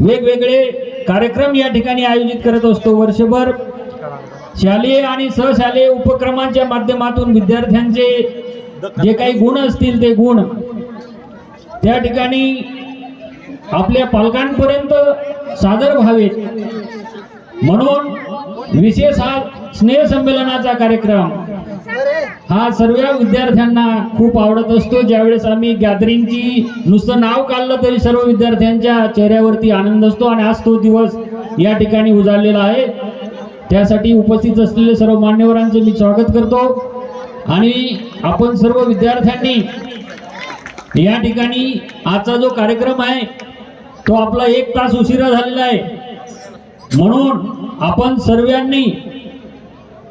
वेगवेगळे कार्यक्रम या ठिकाणी आयोजित करत असतो. वर्षभर शालेय आणि सहशालेय उपक्रमांच्या माध्यमातून विद्यार्थ्यांचे जे काही गुण असतील ते गुण त्या ठिकाणी आपल्या पालकांपर्यंत सादर व्हावेत. म्हणून विशेष हा स्नेहसंमेलनाचा कार्यक्रम हा सर्व विद्यार्थ्यांना खूप आवडत असतो. ज्यावेळेस आम्ही गॅदरिंगची नुसतं नाव काढलं तरी सर्व विद्यार्थ्यांच्या चेहऱ्यावरती आनंद असतो आणि आज तो दिवस या ठिकाणी उजाडलेला आहे. त्यासाठी उपस्थित असलेले सर्व मान्यवरांचं मी स्वागत करतो. आणि आपण सर्व विद्यार्थ्यांनी या ठिकाणी आजचा जो कार्यक्रम आहे तो आपला एक तास उशिरा झालेला आहे. म्हणून आपण सर्वांनी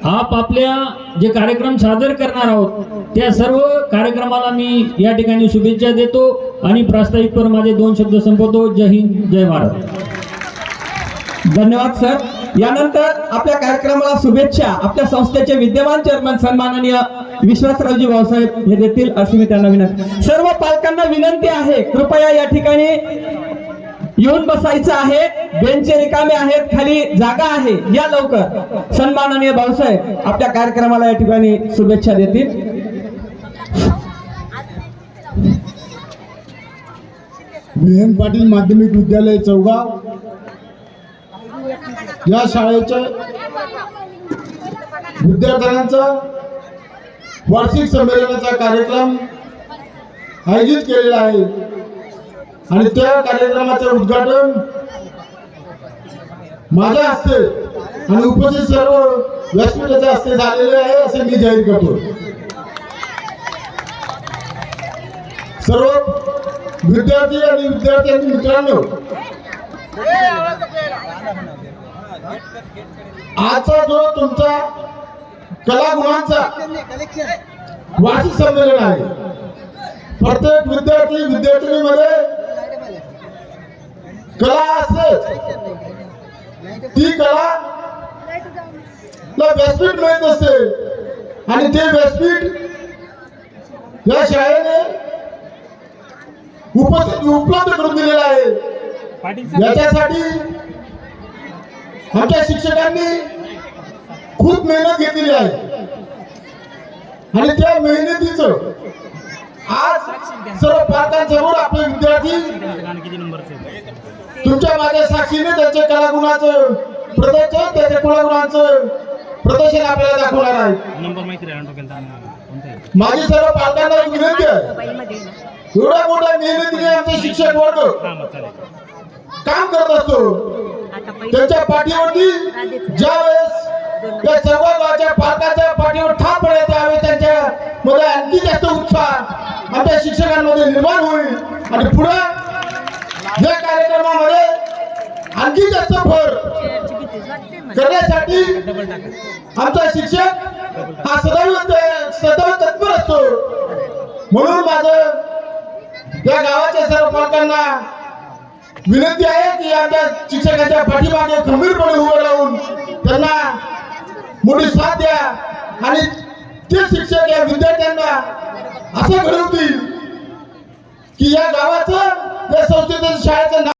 आपापल्या जे कार्यक्रम सादर करणार आहोत त्या सर्व कार्यक्रमाला मी या ठिकाणी शुभेच्छा देतो आणि प्रास्ताविकपर माझे दोन शब्द संपवतो. जय हिंद जय महाराज धन्यवाद सर. यानंतर आपल्या कार्यक्रमाला शुभेच्छा. आपल्या संस्थेचे विद्यमान चेअरमन सन्माननीय विश्वासरावजी भाऊसाहेब हे देतील अशी मी त्यांना विनंती. सर्व पालकांना विनंती आहे. कृपया या ठिकाणी येऊन बसायचं आहे. बेंचे रिकामे आहेत. खाली जागा आहे. या लवकर. सन्माननीय भाऊसाहेब आपल्या कार्यक्रमाला या ठिकाणी शुभेच्छा देतील. विहेन पाटील माध्यमिक विद्यालय चौगाव. या शाळेच्या विद्यार्थ्यांचा वार्षिक संमेलनाचा कार्यक्रम आयोजित केलेला आहे. आणि त्या कार्यक्रमाचे उद्घाटन माझ्या हस्ते आणि उपस्थित सर्व व्यासपीठाच्या हस्ते झालेले आहे असे मी जाहीर करतो. सर्व विद्यार्थी आणि विद्यार्थी आणि मित्रांनो आजचा जो तुमचा कलागुणांचा वार्षिक संमेलन आहे प्रत्येक विद्यार्थी विद्यार्थिनीमध्ये कला असते ती कला व्यासपीठ मिळत असते आणि ते व्यासपीठ या शाळेने उपस्थित उपलब्ध करून दिलेला आहे. याच्यासाठी आमच्या शिक्षकांनी खूप मेहनत घेतलेली आहे. आणि त्या मेहनतीचं आज सर्व पालकांसमोर आपले विद्यार्थी तुमच्या माझ्या साक्षीने त्यांच्या कलागुणाचं प्रदर्शन त्याच्या कलागुणाचं प्रदर्शन आपल्याला दाखवणार आहे. नंबर माहिती माझी सर्व पालकांना एक विनंती आहे. एवढ्या मोठ्या मेहनतीने आमचे शिक्षक वर्ग काम करत असतो. त्यांच्या पाठीवरती ज्या वेळेस त्या सर्व गावच्या पालकाच्या पाठीवर ठाम पडेल त्यावेळेस त्यांच्या मध्ये आणखी जास्त उत्साह आमच्या शिक्षकांमध्ये निर्माण होईल. आणि पुढे या कार्यक्रमामध्ये आणखी जास्त भर करण्यासाठी आमचा शिक्षक हा सदैव सदैव तत्पर असतो. म्हणून माझं या गावाच्या सर्व पालकांना विनंती आहे की आमच्या शिक्षकांच्या पाठीमागे खंबीरपणे उभं राहून त्यांना मोठी साथ द्या. आणि ते शिक्षक या विद्यार्थ्यांना असे घडवतील की या गावाचं या संस्थेचं शाळेचं